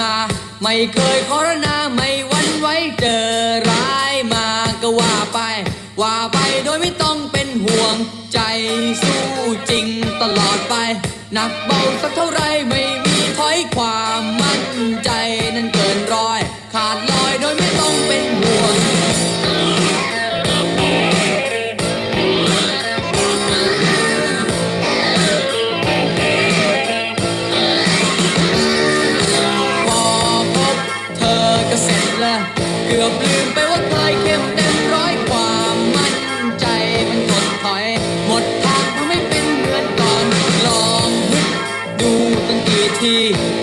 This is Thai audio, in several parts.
มา ไม่เคยขอรนาไม่หวันไว้เจอร้ายมาก็ว่าไป ว่าไปโดยไม่ต้องเป็นห่วงใจสู้จริงตลอดไป หนักเบาสักเท่าไรไม่มีถอยความมั่นใจ ล้วเกือบลืมไปว่าเคยเข้มเต็มร้อยความมั่นใจมันถดถอย หมดทางทำให้เป็นเหมือนก่อน ลองฮึดดูตั้งกี่ที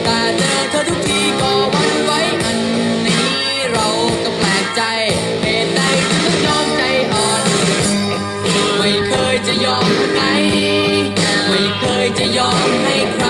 แต่เจอเธอทุกทีก็วันไว้อันนี้เราก็แปลกใจเหตุใดถึงต้องยอมใจอ่อน ไม่เคยจะยอมใครไม่เคยจะยอมให้ใคร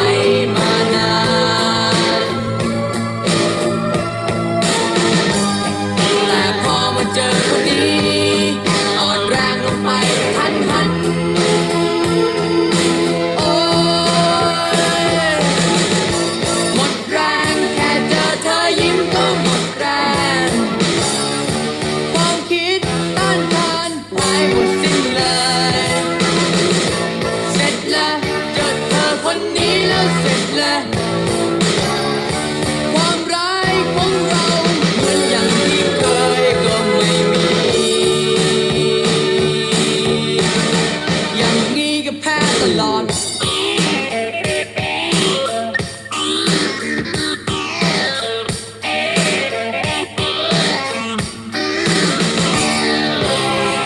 ก็แพ้อด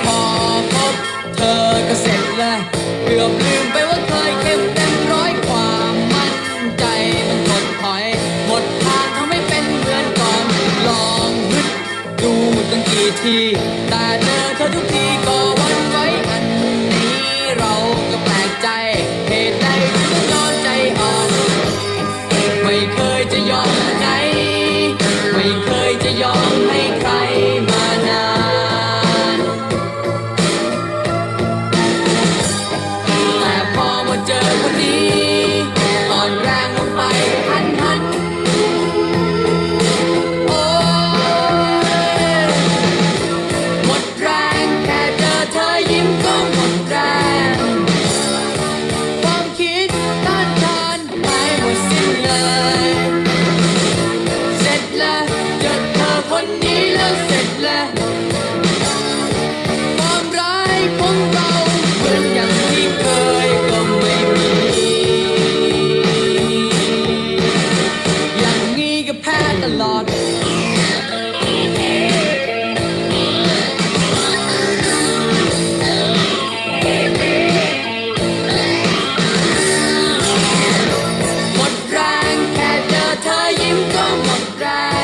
พอพบเธอก็เสร็จแล้วเกือบลืมไปว่าเคยเข้มเต็มร้อยความมั่นใจมันถดถอย หมดทางทำให้เป็นเหมือนก่อน ลองฮึดดูตั้งกี่ที แต่เจอเธอทุกทีก็หวันไว้ แพ้ตลอดหมดแรงแค่เจอเธอยิ้มก็หมดแรง